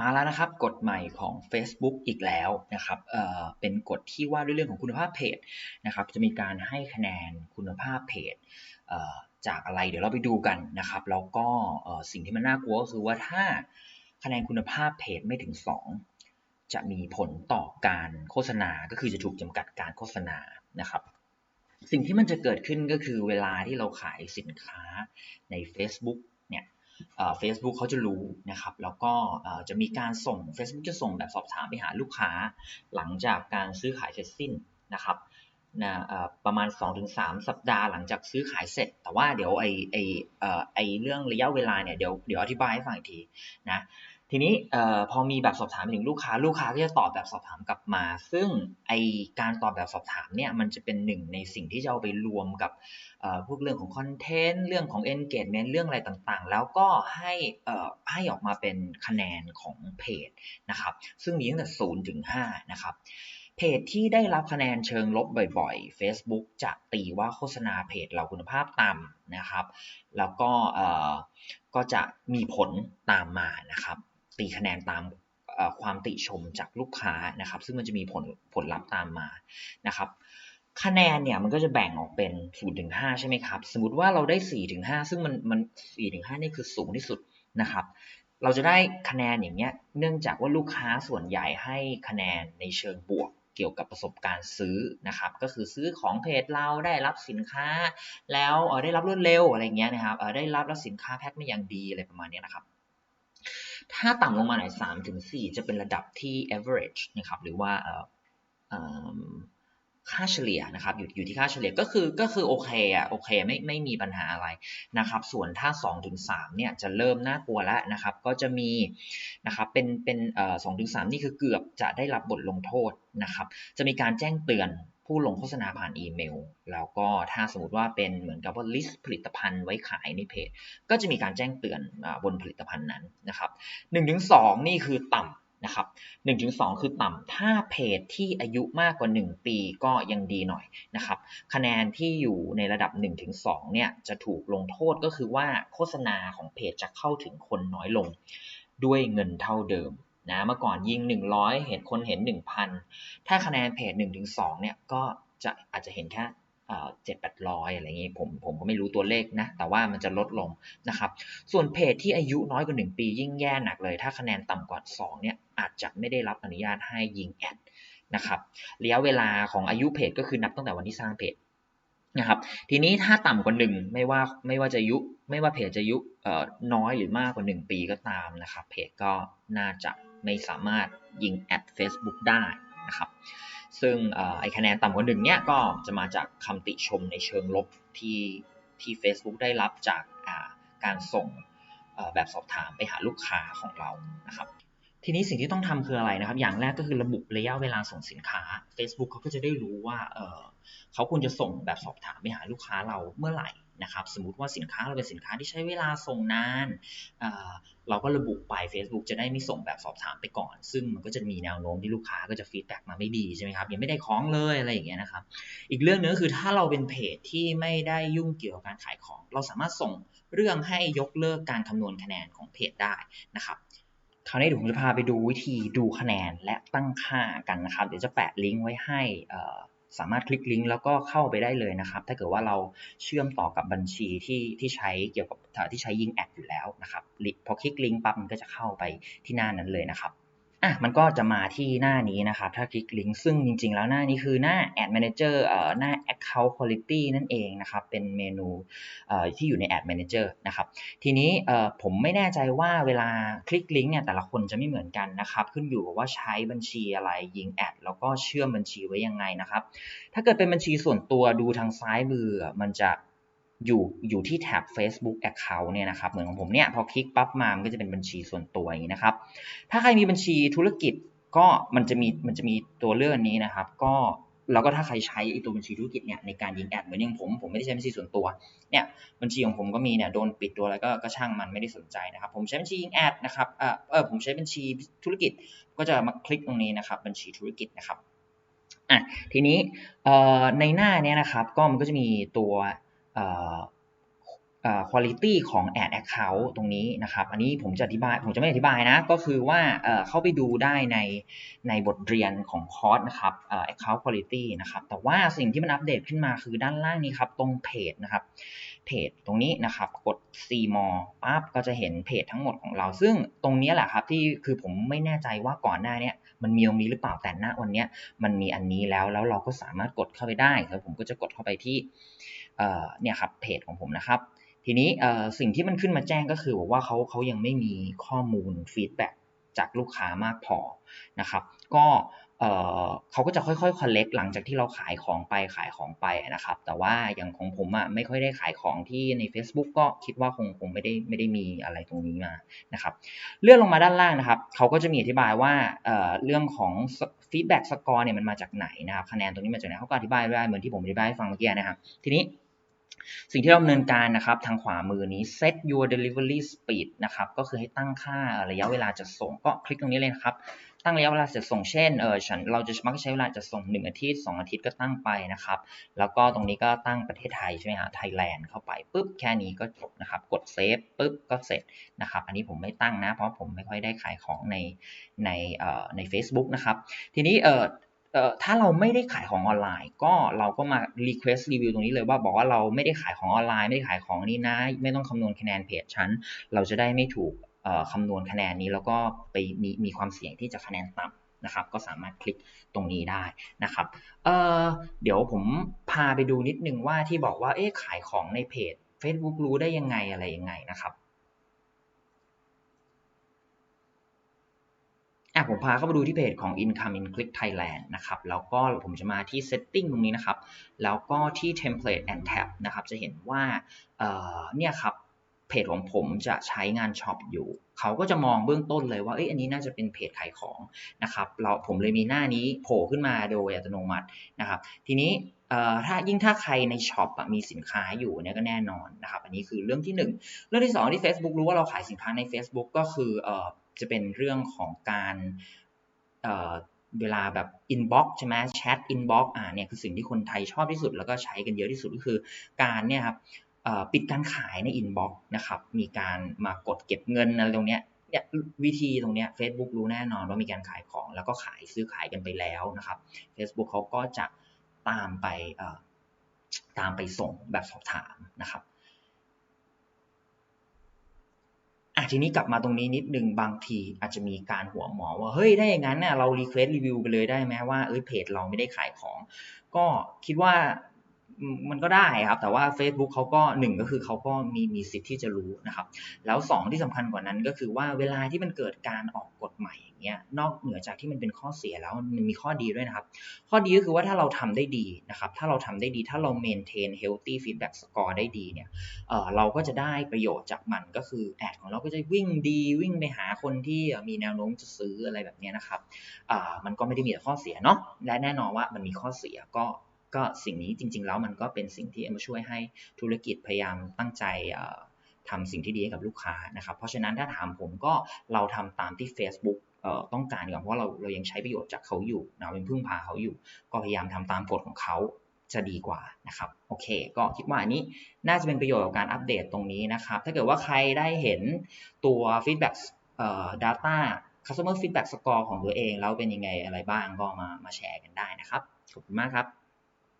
มาแล้วนะครับกฎใหม่ของ Facebook อีกแล้วนะครับเเป็นกฎที่ว่าด้วยเรื่องของคุณภาพเพจนะครับจะมีการให้คะแนนคุณภาพเพจเจากอะไรเดี๋ยวเราไปดูกันนะครับแล้วก็สิ่งที่มันน่ากลัวก็คือว่าถ้าคะแนนคุณภาพเพจไม่ถึง 2 จะมีผลต่อการโฆษณาก็คือจะถูกจำกัดการโฆษณานะครับสิ่งที่มันจะเกิดขึ้นก็คือเวลาที่เราขายสินค้าใน Facebook เฟซบุ๊กเขาจะรู้นะครับแล้วก็จะมีการส่ง Facebook จะส่งแบบสอบถามไปหาลูกค้า หลังจากการซื้อขายเสร็จสิ้นนะครับนะประมาณ 2-3 สัปดาห์หลังจากซื้อขายเสร็จ แต่ว่าเดี๋ยวไอไอไอเรื่องระยะเวลาเนี่ยเดี๋ยวเดี๋ยวอธิบายให้ฟังอีกทีนะ ทีนี้พอมีแบบสอบถามไปถึงลูกค้า ลูกค้าก็จะตอบแบบสอบถามกลับมา ซึ่งไอการตอบแบบสอบถามเนี่ยมันจะเป็นหนึ่งในสิ่งที่จะเอาไปรวมกับพวกเรื่องของคอนเทนต์เรื่องของ engagement เรื่องอะไรต่างๆ แล้วก็ให้ให้ออกมาเป็นคะแนนของเพจนะครับซึ่งมีตั้งแต่0ถึง5นะครับเพจที่ได้รับคะแนนเชิงลบบ่อยๆ Facebook จะตีว่าโฆษณาเพจเราคุณภาพต่ำนะครับ แล้วก็ก็จะมีผลตามมานะครับ ตีคะแนนตามความติชมจากลูกค้านะครับ ซึ่งมันจะมีผลผลลัพธ์ตามมานะครับ คะแนนเนี่ยมันก็จะแบ่งออกเป็น0ถึง5ใช่ไหมครับ สมมติว่าเราได้4ถึง5ซึ่งมันมัน4ถึง5นี่คือสูงที่สุดนะครับ เราจะได้คะแนนอย่างเงี้ยเนื่องจากว่าลูกค้าส่วนใหญ่ให้คะแนนในเชิงบวกเกี่ยวกับประสบการณ์ซื้อนะครับ ก็คือซื้อของเพจเราได้รับสินค้า แล้วได้รับรวดเร็วอะไรเงี้ยนะครับได้รับแล้วสินค้าแพ็คมาอย่างดีอะไรประมาณนี้นะครับ ถ้าต่ำลงมาหน่อย3ถึง4จะเป็นระดับที่ average นะครับหรือว่าค่าเฉลี่ยนะครับอยู่อยู่ที่ค่าเฉลี่ยก็คือก็คือโอเคอะโอเคไม่ไม่มีปัญหาอะไรนะครับ ส่วนถ้า2ถึง3เนี่ยจะเริ่มน่ากลัวแล้วนะครับ ก็จะมีนะครับเป็นเป็นเอ่อ2ถึง3นี่คือเกือบจะได้รับบทลงโทษนะครับ จะมีการแจ้งเตือน ผู้ลงโฆษณาผ่านอีเมล แล้วก็ถ้าสมมติว่าเป็นเหมือนกับว่าลิสต์ผลิตภัณฑ์ไว้ขายในเพจ ก็จะมีการแจ้งเตือนบนผลิตภัณฑ์นั้นนะครับ1-2นี่คือต่ำนะครับ1-2คือต่ำถ้าเพจที่อายุมากกว่า 1 ปีก็ยังดีหน่อยนะครับ คะแนนที่อยู่ในระดับ 1-2เนี่ยจะถูกลงโทษก็คือว่าโฆษณาของเพจจะเข้าถึงคนน้อยลงด้วยเงินเท่าเดิม นะเมื่อก่อนยิง 100 เห็นคนเห็น 1,000 ถ้าคะแนนเพจ1ถึง2เนี่ยก็จะอาจจะเห็นแค่เจ็ดแปดร้อยอะไรเงี้ผมผมก็ไม่รู้ตัวเลขนะ แต่ว่ามันจะลดลงนะครับ ส่วนเพจที่อายุน้อยกว่า 1 ปียิ่งแย่หนักเลย ถ้าคะแนนต่ำกว่า 2 เนี่ยอาจจะไม่ได้รับอนุญาตให้ยิงแอดนะครับระยะเวลาของอายุเพจก็คือนับตั้งแต่วันที่สร้างเพจนะครับทีนี้ถ้าต่ำกว่า 1 ไม่ว่าไม่ว่าจะอายุไม่ว่าเพจจะอายุน้อยหรือมากกว่า 1 ปีก็ตามนะครับเพจก็น่าจะ ไม่สามารถยิงแอด Facebook ได้นะครับ ซึ่งไอคะแนนต่ำกว่าหนึ่งเนี่ยก็จะมาจากคำติชมในเชิงลบที่ที่ Facebook ได้รับจากการส่งแบบสอบถามไปหาลูกค้าของเรานะครับ ทีนี้สิ่งที่ต้องทำคืออะไรนะครับ อย่างแรกก็คือระบุระยะเวลาส่งสินค้า Facebook เขาก็จะได้รู้ว่าเขาควรจะส่งแบบสอบถามไปหาลูกค้าเราเมื่อไหร่ นะครับสมมติว่าสินค้าเราเป็นสินค้าที่ใช้เวลาส่งนานเราก็ระบุไป Facebook จะได้ไม่ส่งแบบสอบถามไปก่อน ซึ่งมันก็จะมีแนวโน้มที่ลูกค้าก็จะฟีดแบ็กมาไม่ดีใช่ไหมครับยังไม่ได้ของเลยอะไรอย่างเงี้ยนะครับ อีกเรื่องนึงก็คือถ้าเราเป็นเพจที่ไม่ได้ยุ่งเกี่ยวกับการขายของ เราสามารถส่งเรื่องให้ยกเลิกการคำนวณคะแนนของเพจได้นะครับคราวนี้เดี๋ยวผมจะพาไปดูวิธีดูคะแนนและตั้งค่ากันนะครับ เดี๋ยวจะแปะลิงก์ไว้ให้ สามารถคลิกลิงก์แล้วก็เข้าไปได้เลยนะครับ ถ้าเกิดว่าเราเชื่อมต่อกับบัญชีที่ที่ใช้เกี่ยวกับที่ใช้ยิงแอดอยู่แล้วนะครับพอคลิกลิงก์ปั๊บมันก็จะเข้าไปที่หน้านั้นเลยนะครับ อะมันก็จะมาที่หน้านี้นะครับ ถ้าคลิกลิงก์ซึ่งจริง ๆ แล้วหน้านี้คือหน้า Ad Manager เอ่อหน้า Account Quality นั่นเองนะครับ เป็นเมนูเอ่อที่อยู่ใน Ad Manager นะครับ ทีนี้เอ่อผมไม่แน่ใจว่าเวลาคลิกลิงก์เนี่ยแต่ละคนจะไม่เหมือนกันนะครับ ขึ้นอยู่กับว่าใช้บัญชีอะไรยิงแอดแล้วก็เชื่อมบัญชีไว้ยังไงนะครับ ถ้าเกิดเป็นบัญชีส่วนตัวดูทางซ้ายมือมันจะ อยู่อยู่ที่แท็บ Facebook Account เนี่ยนะครับเหมือนของผมเนี่ยพอคลิกปั๊บมามันก็จะเป็นบัญชีส่วนตัวอย่างนี้นะครับ ถ้าใครมีบัญชีธุรกิจก็มันจะมีมันจะมีตัวเลือกนี้นะครับ ก็แล้วก็ถ้าใครใช้ตัวบัญชีธุรกิจเนี่ยในการยิงแอดเหมือนอย่างผมผมไม่ได้ใช้บัญชีส่วนตัวเนี่ยบัญชีของผมก็มีเนี่ยโดนปิดตัวอะไรก็ก็ช่างมันไม่ได้สนใจนะครับ ผมใช้บัญชียิงแอดนะครับเออเออผมใช้บัญชีธุรกิจก็จะมาคลิกตรงนี้นะครับ บัญชีธุรกิจนะครับอะทีนี้เอ่อในหน้านี้นะครับก็มันก็จะมีตัว 啊、 คุณภาพของ ad account ตรงนี้นะครับ อันนี้ผมจะอธิบาย ผมจะไม่อธิบายนะ ก็คือว่าเข้าไปดูได้ในในบทเรียนของคอร์สนะครับ account quality นะครับ แต่ว่าสิ่งที่มันอัปเดตขึ้นมาคือด้านล่างนี้ครับ ตรงเพจนะครับ เพจตรงนี้นะครับ กด see more ปั๊บก็จะเห็นเพจทั้งหมดของเรา ซึ่งตรงนี้แหละครับที่คือผมไม่แน่ใจว่าก่อนหน้านี้มันมีตรงนี้หรือเปล่า แต่ณวันนี้มันมีอันนี้แล้ว แล้วเราก็สามารถกดเข้าไปได้แล้วผมก็จะกดเข้าไปที่เนี่ยครับเพจของผมนะครับ ทีนี้สิ่งที่มันขึ้นมาแจ้งก็คือบอกว่าเขาเขายังไม่มีข้อมูลฟีดแบ็จากลูกค้ามากพอนะครับ ก็เขาก็จะค่อยๆ collect หลังจากที่เราขายของไปขายของไปนะครับ แต่ว่าอย่างของผมอะไม่ค่อยได้ขายของที่ใน Facebook ก็คิดว่าคงคงไม่ได้ไม่ได้มีอะไรตรงนี้มานะครับ เลื่อนลงมาด้านล่างนะครับ เขาก็จะมีอธิบายว่าเรื่องของ feedback score เนี่ยมันมาจากไหนนะครับ คะแนนตรงนี้มาจากไหนเขาก็อธิบายได้เหมือนที่ผมอธิบายให้ฟังเมื่อกี้นะครับ ทีนี้ สิ่งที่เราดำเนินการนะครับทางขวามือนี้ set your delivery speed นะครับก็คือให้ตั้งค่าระยะเวลาจะส่งก็คลิกตรงนี้เลยนะครับ ตั้งระยะเวลาจะส่งเช่นเออฉันเราจะมักใช้เวลาจะส่ง 1 อาทิตย์ 2 อาทิตย์ก็ตั้งไปนะครับ แล้วก็ตรงนี้ก็ตั้งประเทศไทยใช่ไหมฮะไทยแลนด์เข้าไปปุ๊บแค่นี้ก็จบนะครับ กดเซฟปุ๊บก็เสร็จนะครับ อันนี้ผมไม่ตั้งนะ เพราะผมไม่ค่อยได้ขายของในในเอ่อใน Facebook นะครับ ทีนี้เอ่อเอ่อ ถ้าเราไม่ได้ขายของออนไลน์ ก็เราก็มา request review ตรงนี้เลยว่าบอกว่าเราไม่ได้ขายของออนไลน์ ไม่ได้ขายของนี้นะ ไม่ต้องคำนวณคะแนนเพจฉัน เราจะได้ไม่ถูกคำนวณคะแนนนี้แล้วก็ไปมีมีความเสี่ยงที่จะคะแนนต่ำนะครับก็สามารถคลิกตรงนี้ได้นะครับเเดี๋ยวผมพาไปดูนิดนึงว่าที่บอกว่าเอ๊ะขายของในเพจ Facebook รู้ได้ยังไงอะไรยังไงนะครับ อะผมพาเข้ามาดูที่เพจของ Income in Click Thailand นะครับ แล้วก็ผมจะมาที่ Setting ตรงนี้นะครับ แล้วก็ที่ Template and Tab นะครับ จะเห็นว่าเเนี่ยครับเพจของผมจะใช้งานช็อปอยู่ เขาก็จะมองเบื้องต้นเลยว่าเอ้ยอันนี้น่าจะเป็นเพจขายของนะครับ เราผมเลยมีหน้านี้โผล่ขึ้นมาโดยอัตโนมัตินะครับ ทีนี้ถ้ายิ่งถ้าใครในช็อปมีสินค้าอยู่เนี่ยก็แน่นอนนะครับ อันนี้คือเรื่องที่ 1 เรื่องที่ 2 ที่ Facebook รู้ว่าเราขายสินค้าใน Facebook ก็คือ จะเป็นเรื่องของการเเวลาแบบอินบ็อกซ์ใช่ไหมแชทอินบ็อกซ์อ่าเนี่ยคือสิ่งที่คนไทยชอบที่สุด แล้วก็ใช้กันเยอะที่สุดก็คือการเนี่ยครับปิดการขายในอินบ็อกซ์นะครับมีการมากดเก็บเงินอะไรตรงเนี้ยเนี่ยวิธีตรงเนี้ย Facebook รู้แน่นอนว่ามีการขายของ แล้วก็ขายซื้อขายกันไปแล้วนะครับ Facebook เขาก็จะตามไปตามไปส่งแบบสอบถามนะครับ อะทีนี้กลับมาตรงนี้นิดนึงบางทีอาจจะมีการหัวหมอว่าเฮ้ยได้อย่างนั้นเนี่ยเรารีเควสรีวิวไปเลยได้ไหมว่าเอ้ยเพจเราไม่ได้ขายของ ก็คิดว่า มันก็ได้ครับ แต่ว่า Facebook เขาก็หนึ่งก็คือเขาก็มีมีสิทธิ์ที่จะรู้นะครับ แล้ว 2 ที่สำคัญกว่านั้นก็คือว่าเวลาที่มันเกิดการออกกฎใหม่อย่างเงี้ยนอกเหนือจากที่มันเป็นข้อเสียแล้วมันมีข้อดีด้วยนะครับ ข้อดีก็คือว่าถ้าเราทำได้ดีนะครับ ถ้าเราทำได้ดีถ้าเรา maintain healthy feedback score ได้ดีเนี่ยเออเราก็จะได้ประโยชน์จากมันก็คือแอดของเราก็จะวิ่งดีวิ่งไปหาคนที่มีแนวโน้มจะซื้ออะไรแบบนี้นะครับอ่ามันก็ไม่ได้มีแต่ข้อเสียเนาะและแน่นอนว่ามันมีข้อเสียก็ ก็สิ่งนี้จริง ๆ แล้วมันก็เป็นสิ่งที่มาช่วยให้ธุรกิจพยายามตั้งใจทำสิ่งที่ดีให้กับลูกค้านะครับ เพราะฉะนั้นถ้าถามผมก็เราทำตามที่ Facebook ต้องการก่อนเพราะเราเรายังใช้ประโยชน์จากเขาอยู่เราเป็นพึ่งพาเขาอยู่ ก็พยายามทำตามกฎของเขาจะดีกว่านะครับโอเค ก็คิดว่าอันนี้น่าจะเป็นประโยชน์กับการอัปเดตตรงนี้นะครับ ถ้าเกิดว่าใครได้เห็นตัว feedback data customer feedback score ของตัวเอง แล้วเป็นยังไงอะไรบ้างก็มามาแชร์กันได้นะครับ ขอบคุณมากครับ